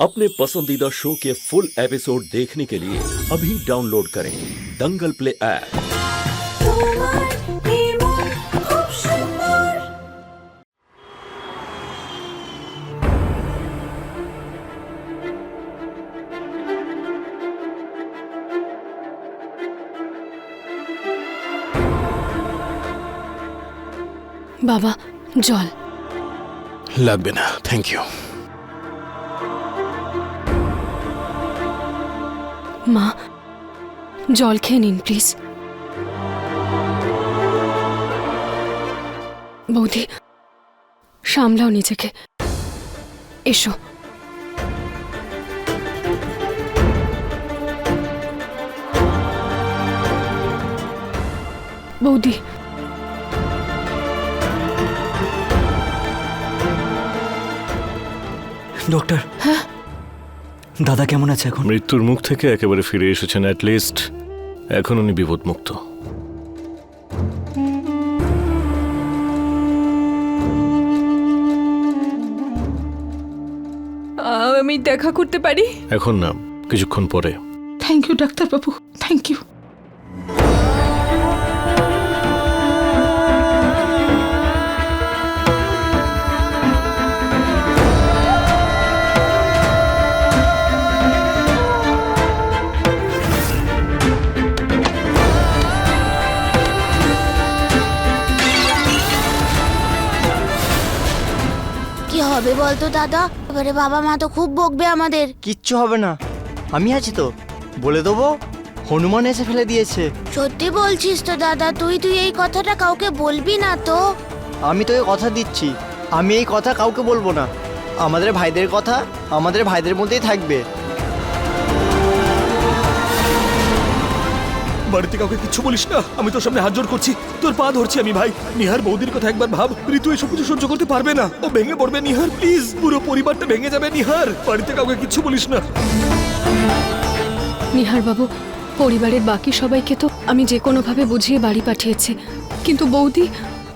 अपने पसंदीदा शो के फुल एपिसोड देखने के लिए अभी डाउनलोड करें दंगल प्ले ऐप তোমার নির্মল খুব সুন্দর বাবা জল লাগবে না থ্যাংক ইউ মা জল খেয়ে নিন প্লিজ। বৌদি সামলাও নিজেকে। এসো। বৌদি। ডক্টর। হ্যাঁ? দাদা কেমন আছে এখন? মৃত্যুর মুখ থেকে একেবারে ফিরে এসেছেন অ্যাটলিস্ট এখন উনি বিপদমুক্ত। আমি দেখা করতে পারি? এখন না কিছুক্ষণ পরে। থ্যাংক ইউ ডাক্তারবাবু। থ্যাংক ইউ হবে বলতো দাদা? এবারে বাবা মা তো খুব বকবে আমাদের। কিচ্ছু হবে না। আমি আছি তো। বলে দেবো হনুমান এসে ফেলে দিয়েছে। সত্যি বলছিস তো দাদা তুই তুই এই কথাটা কাউকে বলবি না তো? আমি তোকে কথা দিচ্ছি। আমি এই কথা কাউকে বলব না। আমাদের ভাইদের কথা আমাদের ভাইদের মধ্যেই থাকবে। বাড়িতে কাউকে কিছু বলিস না। আমি তোর সামনে হাত জোড় করছি। তোর পা ধরছি আমি, ভাই। নিহার বৌদির কথা একবার ভাব। ঋতু এসব কিছু সহ্য করতে পারবে না। ও ভেঙে পড়বে, নিহার প্লিজ পুরো পরিবারটা ভেঙে যাবে, নিহার। বাড়িতে কাউকে কিচ্ছু বলিস না। নিহার বাবু, পরিবারের বাকি সবাইকে তো আমি যে কোনোভাবে বুঝিয়ে বাড়ি পাঠিয়েছি। কিন্তু বৌদি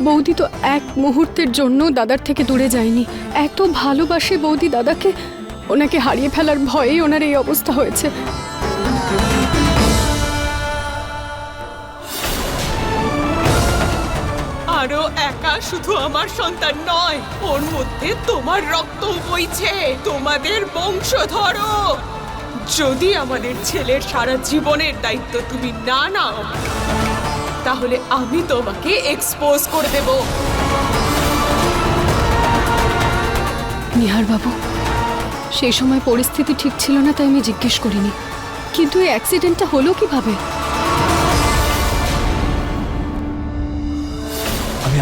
বৌদি তো এক মুহূর্তের জন্য দাদার থেকে দূরে যায়নি। এত ভালোবাসে বৌদি দাদাকে। ওনাকে হারিয়ে ফেলার ভয়েই ওনার এই অবস্থা হয়েছে। একা শুধু আমার সন্তান নয়, ওর মধ্যে তোমার রক্ত বইছে। তোমাদের বংশধর যদি আমাদের ছেলের সারা জীবনের দায়িত্ব তুমি না নাও, তাহলে আমি তোমাকে এক্সপোজ করে দেব। নিহার বাবু, সেই সময় পরিস্থিতি ঠিক ছিল না, তাই আমি জিজ্ঞেস করিনি। কিন্তু এই অ্যাক্সিডেন্টটা হলো কীভাবে?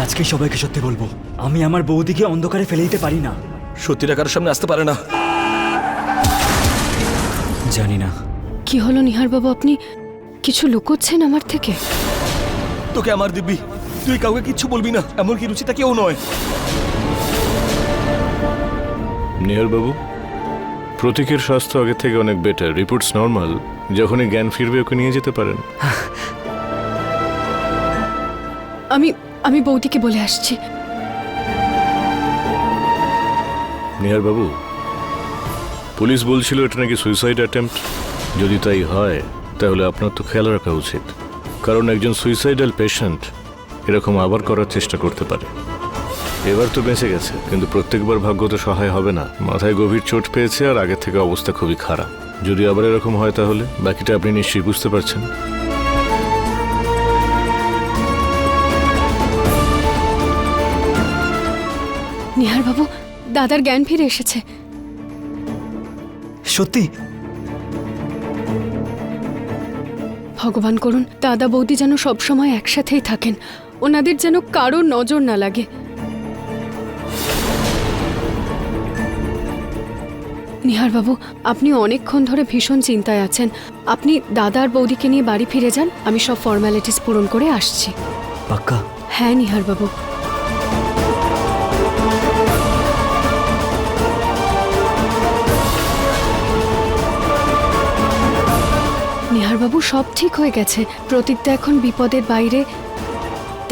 আমি আজকেই সবাইকে সত্যি বলব আমি আমার বৌদিকে অন্ধকারে ফেলে দিতে পারি না। সত্যিটা কারোর সামনে আসতে পারে না। জানি না। কি হলো নিহার বাবু আপনি কিছু লুকোচ্ছেন আমার থেকে? তোকে আমার দিব্যি তুই কাউকে কিচ্ছু বলবি না এমন এমনকি রুচিতা কেউ নয়। নিহার বাবু প্রতীকের স্বাস্থ্য আগে থেকে অনেক বেটার রিপোর্টস নর্মাল যখনই জ্ঞান ফিরবে ওকে নিয়ে যেতে পারেন। আমি আমি বৌদিকে বলে আসছি। নিহার বাবু পুলিশ বলছিল এটা নাকি সুইসাইড অ্যাটেম্প্ট যদি তাই হয়, তাহলে আপনার তো খেয়াল রাখা উচিত। কারণ একজন সুইসাইডাল পেশেন্ট এরকম আবার করার চেষ্টা করতে পারে। এবার তো বেঁচে গেছে, কিন্তু প্রত্যেকবার ভাগ্য তো সহায় হবে না। মাথায় গভীর চোট পেয়েছে আর আগের থেকে অবস্থা খুবই খারাপ। যদি আবার এরকম হয় তাহলে, বাকিটা আপনি নিশ্চয়ই বুঝতে পারছেন। নিহার বাবু দাদার জ্ঞান ফিরে এসেছে। সত্যি? ভগবান করুন দাদা বৌদি যেন সবসময় একসাথেই থাকেন। ওনাদের যেন কারও নজর না লাগে। নিহার বাবু আপনি অনেকক্ষণ ধরে ভীষণ চিন্তায় আছেন। আপনি দাদার বৌদিকে নিয়ে বাড়ি ফিরে যান আমি সব ফর্মালিটিস পূরণ করে আসছি। পাক্কা? হ্যাঁ নিহার বাবু নিহারবাবু সব ঠিক হয়ে গেছে। প্রতীকটা এখন বিপদের বাইরে।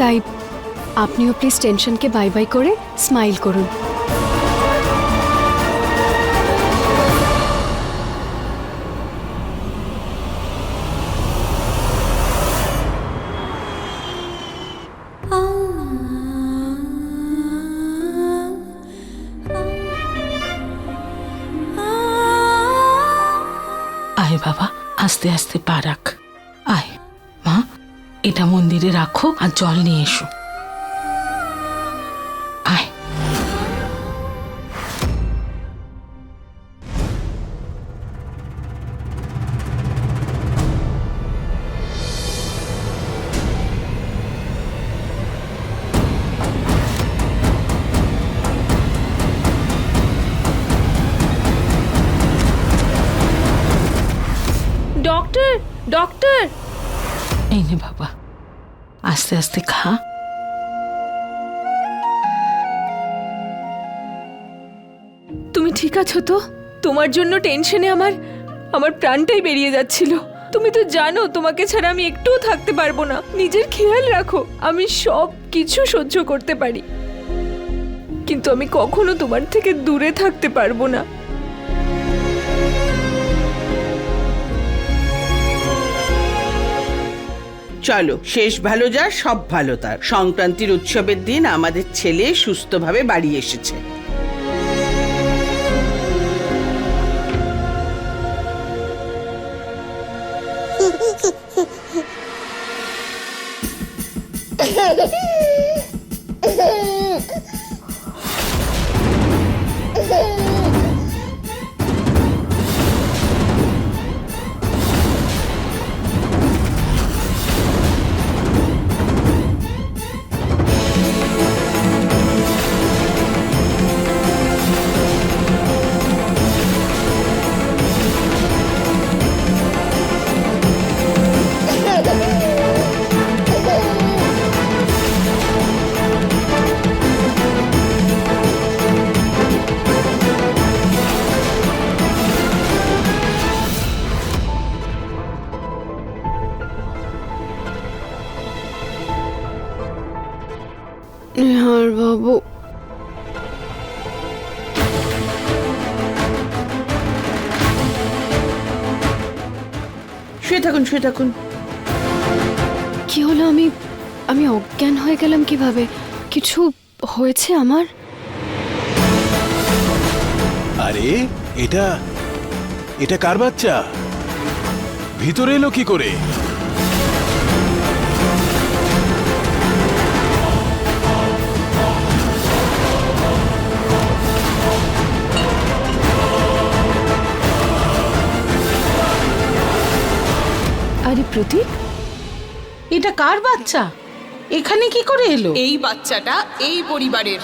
তাই আপনিও প্লিজ টেনশনকে বাই বাই করে স্মাইল করুন। আস্তে আস্তে পা রাখ। আয় মা এটা মন্দিরে রাখো আর জল নিয়ে এসো। ডক্টর ডক্টর এই নে বাবা। আস্তে আস্তে খা। তুমি ঠিক আছো তো? তোমার জন্য টেনশনে আমার আমার প্রাণটাই বেরিয়ে যাচ্ছিল। তুমি তো জানো তোমাকে ছাড়া আমি একটুও থাকতে পারব না। নিজের খেয়াল রাখো আমি সব কিছু সহ্য করতে পারি। কিন্তু আমি কখনো তোমার থেকে দূরে থাকতে পারব না। চলো, শেষ ভালো যা সব ভালো তার। সংক্রান্তির উৎসবের দিন আমাদের ছেলে সুস্থভাবে বাড়ি এসেছে। নিহার বাবু। শুয়ে থাকুন শুয়ে থাকুন। কি হলো? আমি আমি অজ্ঞান হয়ে গেলাম কীভাবে? কিছু হয়েছে আমার? আরে এটা এটা কার বাচ্চা? ভিতরে এলো কি করে? প্রতীক? এটা কার বাচ্চা? এখানে কি করে এলো? এই বাচ্চাটা এই পরিবারের।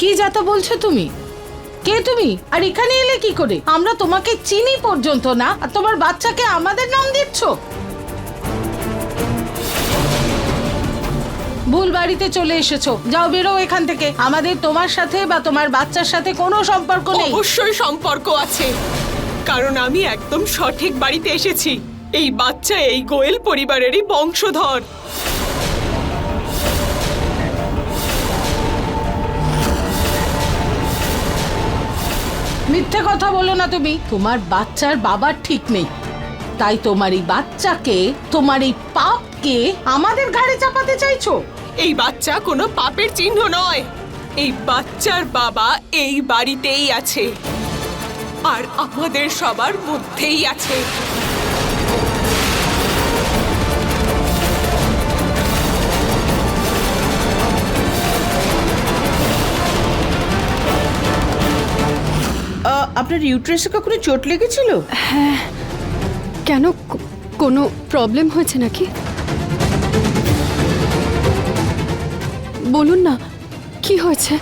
কি যাতা বলছো তুমি? কে তুমি? আর এখানে এলে কি করে? আমরা তোমাকে চিনি পর্যন্ত না, আর তোমার বাচ্চাকে আমাদের নাম দিচ্ছ? ভুল বাড়িতে চলে এসেছ। যাও বেরো এখান থেকে। আমাদের তোমার সাথে বা তোমার বাচ্চার সাথে কোনো সম্পর্ক নেই। অবশ্যই সম্পর্ক আছে। কারণ আমি একদম সঠিক বাড়িতে এসেছি। এই বাচ্চা এই গোয়েল পরিবারেরই বংশধর। মিথ্যে কথা বলো না তুমি। তোমার বাচ্চার বাবার ঠিক নেই। তাই তোমার এই বাচ্চাকে, তোমার এই পাপকে আমাদের ঘাড়ে চাপাতে চাইছো? এই বাচ্চা কোনো পাপের চিহ্ন নয়। এই বাচ্চার বাবা এই বাড়িতেই আছে। আর আমাদের সবার মধ্যেই আছে। আপনার ইউট্রেসে কখনো চোট লেগেছিল? হ্যাঁ। কেন? কোনো প্রবলেম হয়েছে নাকি? বলুন না, কি হয়েছে?